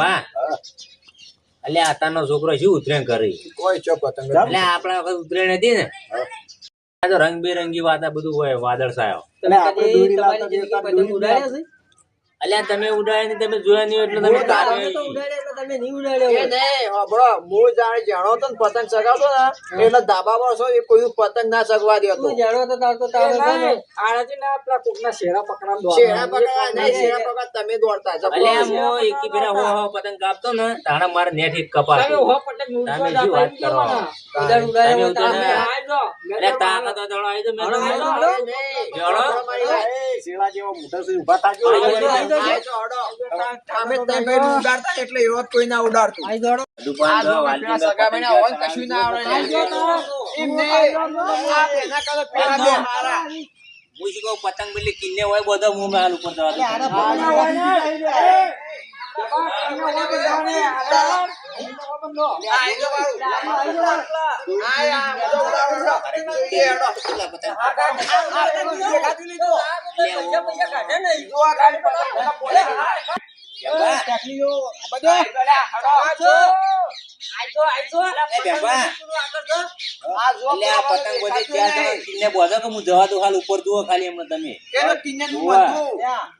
બા. એટલે આતાનો છોકરો શું ઉતરેણ કરી? કોઈ ચોપ પતંગ એટલે આપણા વખત ઉતરેણ હતી ને? આ તો રંગબેરંગી વાત આ બધું હોય વાદળ સાયો એટલે આપણે દોરી લાવતા અલ્યા તમે ઉડાડ્યા તમે જોયા નહીં એટલે તમે તમે તમે નહીં ઉડાડ્યા. નહીં હોભળો હું જાણે જાણો તો પતંગ ચગાવતો ને એટલે ધાબા પર છો એ કોઈ પતંગ ના ચગવા દેતો તું. જાણો તો તાર તો તારે છે ના. શેરા પકડવા નહીં શેરા પકડા તમે દોડતા છો. અલ્યા હું એકી ફેરા હો હો પતંગ કાપતો ને તાણા મારે નેટ એક કપાતો. તમે શું વાત કરો? ઉડાડ ઉડાડ્યા તમે હોય તો ઉતરે આપણે અલ્યા તાકાત તો જણો આવી તો મેં જણો. શેલા જેવો મોટા છે ઊભા થાજો. એટલે એવો કોઈ ના ઉડાડતું કશું ના આવડે. પતંગ પેલી કિન્ને હોય બધો હું માલ ઉપર પતંગ બધો ઉડાડો. એ અડો. દેખાતું નહીં તો. જો આ ખાલી એ બેબા, આ જો અલ્યા આ પતંગ બધી ચાર બોધો કે હું જવા દો હાલ ઉપર જુઓ ખાલી એમ તમે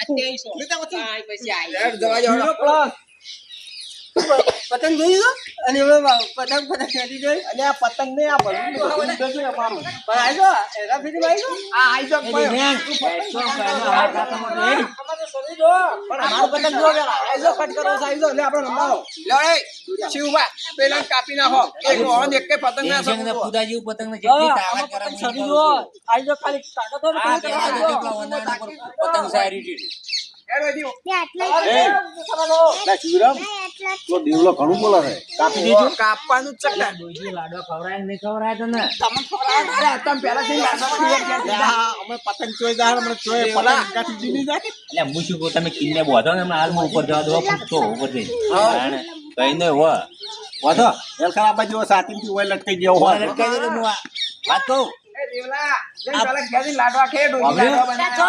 અત્યાવીસો યાર, જવા જોઈ પતંગ જોયું અને હવે પતંગ પતંગ ખેતી જોઈ. અને આ પતંગ ને આ ને બધું અમારું. પણ આજો એના ફીટી માં આજો આ જાઓ, કોઈ. પણ અમારો પતંગ જો પેલા. આજો કટ કરો આજો લે આપણે રંબાવો. લડે એ, શિવબા, પેલાને કાપી નાખો. એક ઓન એક પતંગ ના ટેન્શન ને પુદાજી પતંગ ને જેટલી તાકાત પતંગ કરાવી જો આજો ખાલી તાકાત હોય આ પેલા આજો. પતંગ સારી રીતી. હેડ વધી. ના, શિવરામ, તો દીવલો ઘણું બોલે છે. કાપી દેજો. કાપવાનું જ. ડોશી લાડવા ખવડાય કે નહીં ખવડાય તો ને અરે, તમે પહેલાથી લાડવામાં તૈયાર કરી દીધા. અમે પતંગ ચોય જાય હમણાં ચોય પતંગ કાથી જીની જાય. એટલે હું શું કહું તમે કિન્ને બોધો ને હમણાં હાલ હું ઉપર જવા દો ફૂટતો ઉપર જઈ કઈ ને હો વધો. એલખાન આ બાજુ સાતીમથી ઓય લટકી ગયો હોય. લટકી ગયો હું વાત કહું એ દેવલા, જઈને પેલા ઘેરથી લાડવા હવે? લાડવા.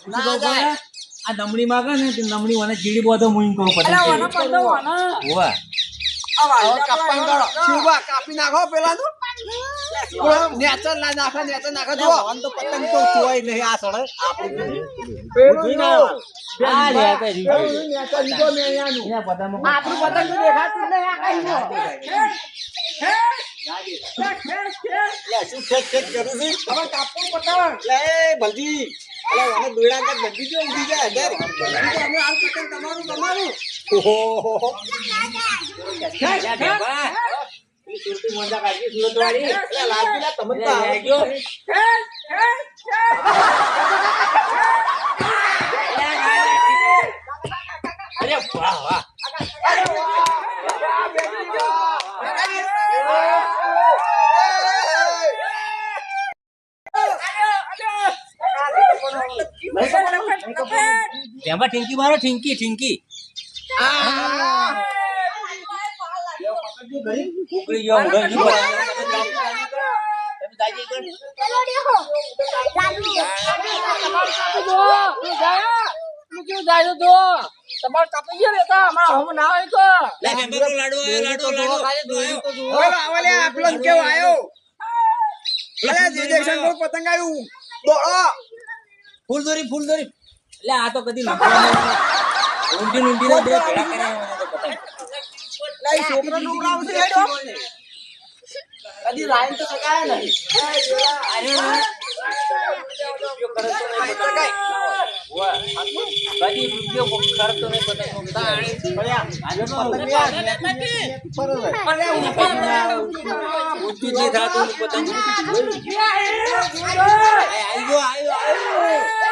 શું કહું ખબર? આ નમણી માગે ને તે નમણી મને ચીડી બોધો હું એમ કહું પતંગ ચીડી. હોવે. હવે કાપવાનું કરો. શિવબા, કાપી નાખો પેલાનું. નેચર ના નાખો, નેચર નાખો, જો આમ તો પતંગ તો ચોય નહીં આ સળે. આપણું પેલું. આ લે, પેલું છે. નેચર લીધો મેં. એના પતંગમાં કોઈ આપણું પતંગ તો દેખાતું જ નહીં આ કાંઈ નો. લે, શું ખેંચ ખેંચ કરું છું? હવે કાપવું પતંગ. લે, ભલજી. લે, મને દોયડા અંદર બંધી જો. અમે આ પતંગ તમારું તમારું મોજા કાઢી. તમે તો આવો. અરે વાહ બેબા ઠીંકી મારો ઠીંકી ઠીંકી. ઉકળી ગયો કો પતંગ આવ્યું. દોડો. ફૂલ દોરી ફૂલ દોરી એટલે આ તો કદી ઊંડી ઊંડી ને બે ભેળા કર્યા હોય તો પતંગ લે ઈ છોકરો હેડો. કદી લાઈન તો સકાય ને કદી રૂપિયો ખર્ચતો નહીં. પતંગ આજે પતંગ. લે, આ નેતી નેતી ફરે ઊંચું જે થતું પતંગ એ આઈ ગયો. આયો આયો આમાં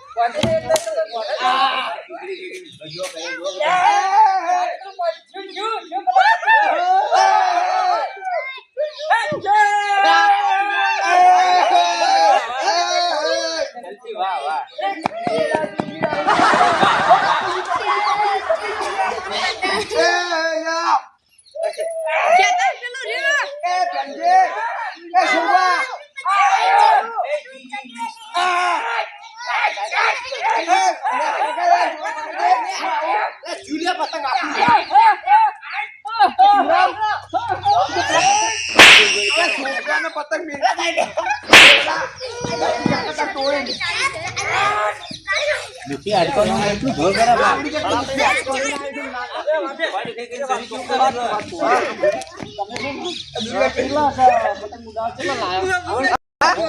વાત તો તો ડોશીને શીશુ ખવડાવે નથી ખવડાવે ક્યાં શીશું તું નહીં ભારી હોય ના, ના, તો ડોશી શીશુ ખવડાવે. એવું લાગે છે, તો ડોશી છોકરાઓનો હક પડતી નહીં. વાહ વાહ છોકરાને પતંગ દુખી હાડકો નો એટલું જોર બરાબર.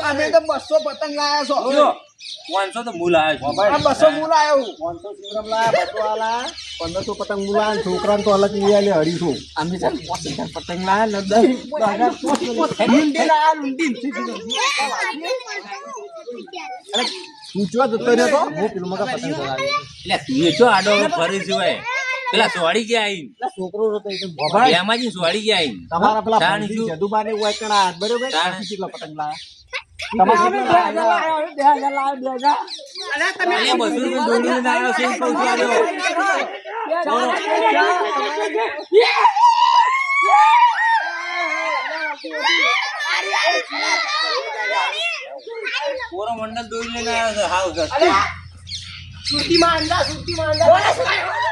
અમે તો બસો પતંગ લાયા છો. પાંચસો તો મૂલ આવ્યો આ બસો મૂલ આવ્યું પાંચસો શિવરામ લાયા બસો આલા. પંદરસો પતંગ બોલા છોકરાને તો અલગ લઈ આલે અઢીસો અમે ચાલ પાંચ હજાર પતંગ લાયા ને દસ ઊંચવા જતો રહ્યો તો? હું પેલું મગા પતંગ ચલાવી એટલે તું જો આડો ફરી હોય. પેલા સોડી ગયા આઈ છોકરો હતો એ ભભાઈ એમાંથી સોડી ગયા આઈ તમારા પેલા જદુબાને હોય કણા બરોબર કેટલા પતંગ લાયા. પોરો મંડળ દોડીને આવ્યો છે હાવ ઘર. લઈ જા તું હવે પાટા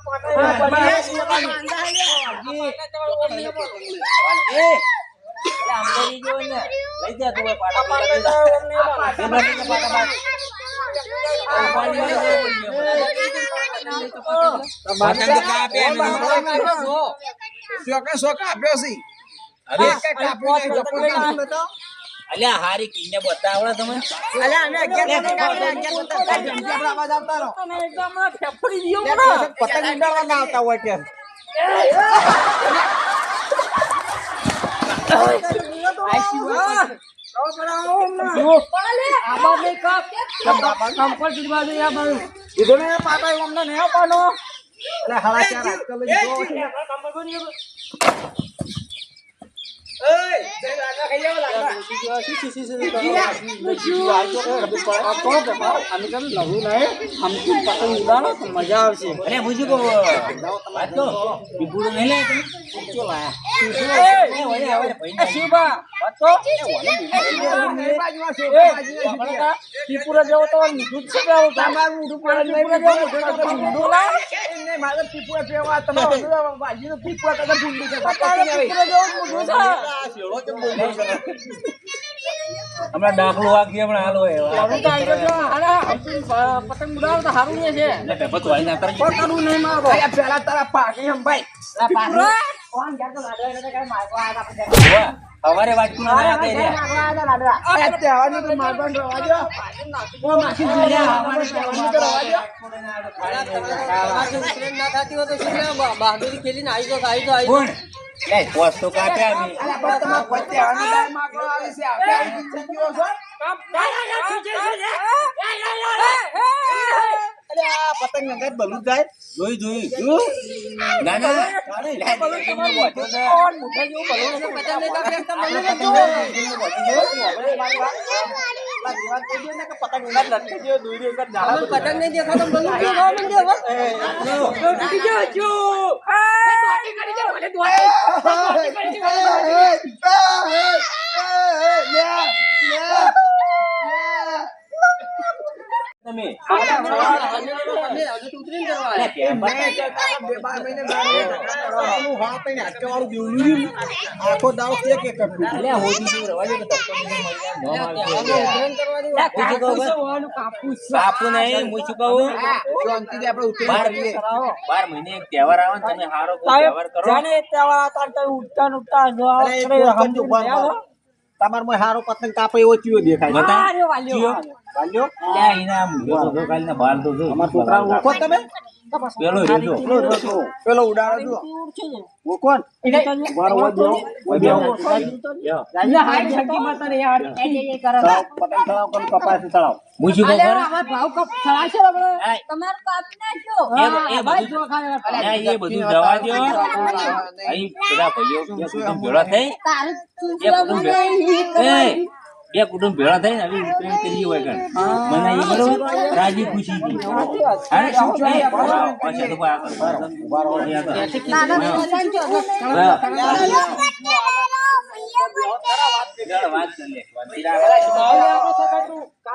બાજુ તો પાટા પાટા. આ પાણી લઈ જા. પતંગ તો કાપે ને. શોકા શોકા આપ્યો છે અરે કાપ્યું અલ્યા હારી કીને બતાવડા તમે આપણે અવાજ આવતા રહો. તમે એકદમ ફેફડી દિયો મને. પતંગ ઉડાડવા ના આવતા હોય કે પાટા અમને નહીં આપવાનો એટલે હાડા ચાર આજકાલ. મજા આવશે અરે મુજી કો વાત તો પીપુડો નહીં લે તમે ઊંચો લાયા શિવબા વાત તો. ત્રિપુરા જેવો તો ત્રિપુરા. હમણાં દાખલો વાગી હમણાં હાલો પતંગ ઉડાડો તો હારું નહીં છે પેલા તારા પાકી એમ ભાઈ. સવારે વાંચતું ના આવ્યા રે રહ્યા. અરે તો મારવાનું રવા દો. ઓ માસી જીલ્યા, અમારે તહેવારનું તો રવા દો. કોણ? લે, પોસ તો કાપ્યા અમે. અરે પણ તમારે કોઈ તહેવારનું દાળ માંગવા આવે છે. આપણે આવી જિંદગીઓ છો. અરે આ પતંગ નંગાઈ બલું જાય. જોઈ જોયું ના ના લે, એમનો બોધો છે. કોણ મોટા જેવું ભલું છે, પતંગ નહીં કાપી શકતા, મને નહીં જોવું. પેલા દીવાન કહી દે ને કે પતંગ ઉડા લટકી ગયો, દોરી ઉપર પર પતંગ નહીં દેખાતો બધું દેખાવા માંડ્યું હવે. જો તૂટી ગયો, જો. તમે તમે હવે તો ઉતરીને કરવા આવ્યા. બે બાર મહિને બાર મહિને ઝઘડા કરવાનું, હાથ લઈને હાચકાવાળું દેવલું રહ્યું. આખો દાડો એક એક કરતું. અલ્યા હોદી જેવું રવા દે કે ધક્કો નહીં મળી જાય, ન હવે આવશે. ઉતરીને કરવાની વાત. કાપું છે, હોવાનું કાપું છે. કાપું નહીં હું શું કહું શાંતિથી આપણે ઉતરી બાર મહિને એક તહેવાર આવે ને તમે સારો તહેવાર કરો સમજો, બંધ, બંધ. તમારે મોય હારો પતંગ કાપે એવો ચિયો દેખાય અલ્યા એના મૂળો તો કાલના બાર તો જો અમારા છોકરાને ઓળખો તમે પેલો રહ્યો પેલો ઉડાડો જો ઓળખો ને? ઊભા રહો, ઊભા રહો. ઊભા રહો. લ્યો. ચડાવ, પતંગ ચડાવ કરો, કપાસ ચડાવ. હું શું કહું ભાવ કપ થશે ને આપણે. આય. કાપી નાખ્યો એ- એ ભાઈ જો ખાલી એ બધું જવા દ્યો. અહીં બધા ભાઈઓ ભેળા થઈ તારે બે કુટુંબ ભેળા એ કુટુંબ ભેળા થઈ ને આવી પ્રેમ કરી હોય કણ. મને એ બરોબર રાજી ખુશી થી અરે શું છે પાછા તો આ વાત કરી લે.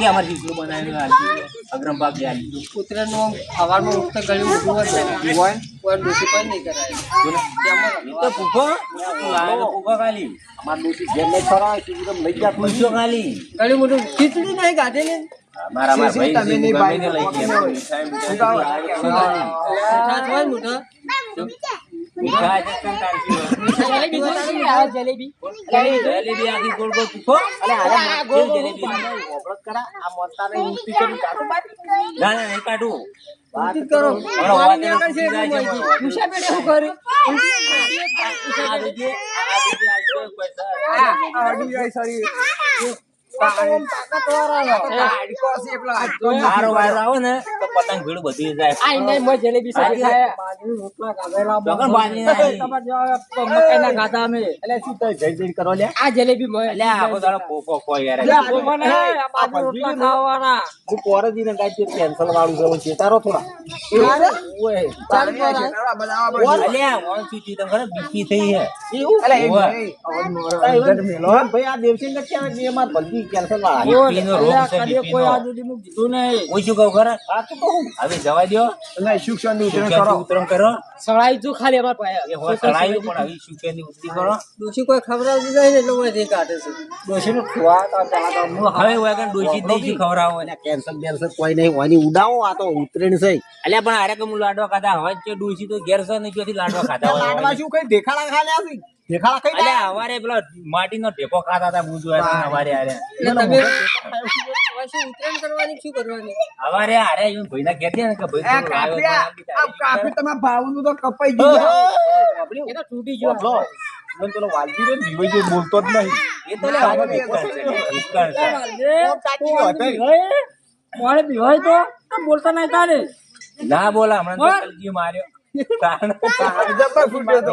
પણ. તે અમારે ચીકલું બનાવીને આપ્યું છે. અગ્રમ જે આપ્યું છે. કૂતરાનું સવારમાં ઉઠતા ગળ્યું હોય ને. હોય? કોઈ ડોશી કોઈ નહીં કરાય. ભૂખો ભૂખો ખાલી અમારા ડોશી ઘેર નહીં ખવડાવે, સીધું લઈ તું. પૂછ્યો ખાલી ગળ્યું ઊંધું ખીચડી નહીં કાઢેલી. મારા ભાઈ તમે નહીં તે લઈ ગયા. જલેબી. જલેબી આખી ગોળ જલેબી? કરા. આ. ના ના નહીં કાઢું. વાત કરો. નીકળશે કરે? આ દેજે, આ દેજે, આ સરી. મારો વાયરો ને ના છે, હવે થોડા. ભાઈ, આ દેવસિંહ ને કહેવાય એમાં ભલતી કેન્સલ વાળા. બીપી રોગ છે કદીએ બીપી કોઈ નો આ સુધી મુક દીધું નહીં. હું શું કહું ખરા? આ તો કહું. હવે જવા દ્યો. એટલે ઉતરણ કરો. ઉતરણ કરો. સળાઈ જો ખાલી અમાર પાસે. એ હોય ચડાયું પણ હવે સુખ્યાથી ઉતરી કરો. ડોશી કોઈ ખવડાવતી નહીં ને એટલે ઓયથી કાઢે છે. ડોશીનું ખોવા તો પેલા તો હું હવે વાગન ડોસી દેશી ખવડાવો. અને cancel બેન્સલ કોઈ નહીં વાની ઉડાવો આ તો ઉતરેણ છે. અલ્યા પણ આરે કે હું લાડવા ખાધા હવે ડોસી તો ઘેર છે ને લાડવા ખાધા હોય. લાડવા શું કઈ દેખાડા ખાલ્યા છે? દેખાડા કઈ અલ્યા હવારે પેલા માટીનો ઢેકો ખાતા હતા હું જોયા હવારે આરે એટલે તમે હવે શું ઉત્તરાયણ કરવાની શું કરવાની? હવારે આરે હું ભાઈના ઘેર ગયા ને કે ભાઈ આ થોડું લાવ્યો કાપ્યા આ કાપી તમારા ભાવનું તો કપાઈ ગયું એ તો તૂટી ગયો બોલો પેલો વાલજી રે દીવાઈ જે બોલતો જ નહીં. એ તો લે હવે ભિક્ષા છે, ભિક્ષા છે. તો બોલતા નહીં તારે. ના બોલા હમણાં તો માર્યો. કારણ ફૂટ્યો તો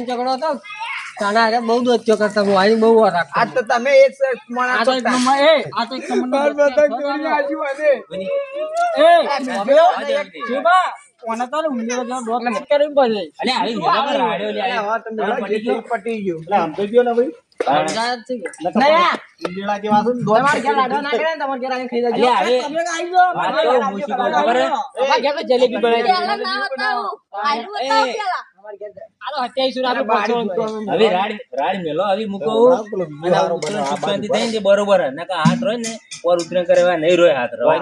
ઝઘડો હતો તાના હારે બહુ દોસ્તો કરતા હું આની બહુ વાર આ તો તમે એ જ તો એક નંબર એ આ તો એક નંબરનો દોસ્તો હતો. એ શિવા, કોને તારે ઊંધિયો જેવો દોસ્ત નથી કરવી પડે. અલે આવી મેલા રાડ્યો લે અરે હવે પટી ગયો. પટી ગયું. એટલે આમ તો ગયો ને ભાઈ. જ કરે તમે હે? તો જલેબી બનાવી ઉતરણ બરોબર હાથ રોય ને પર ઉતરણ કરે નહીં રોય હાથ રવા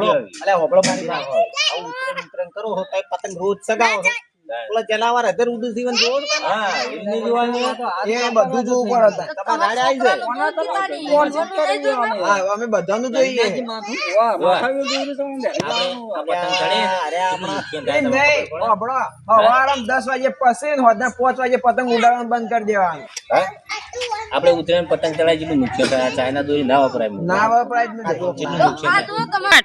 ઉતરાયણ કરો પતંગ રોજ સગાવો. ઓલા જનાવર હજાર ઉડું જીવન જોવો હા એમને જોવાનું એ બધું જોવું હતા. તમારે રાડે આવી જાય. હા અમે બધાનું જોઈએ. દસ પસે આપડે ઉતરાયણ પતંગ ચડાવી મુખ્ય ચાઇના દોરી ના વપરાય. ના વપરાય નુકસાન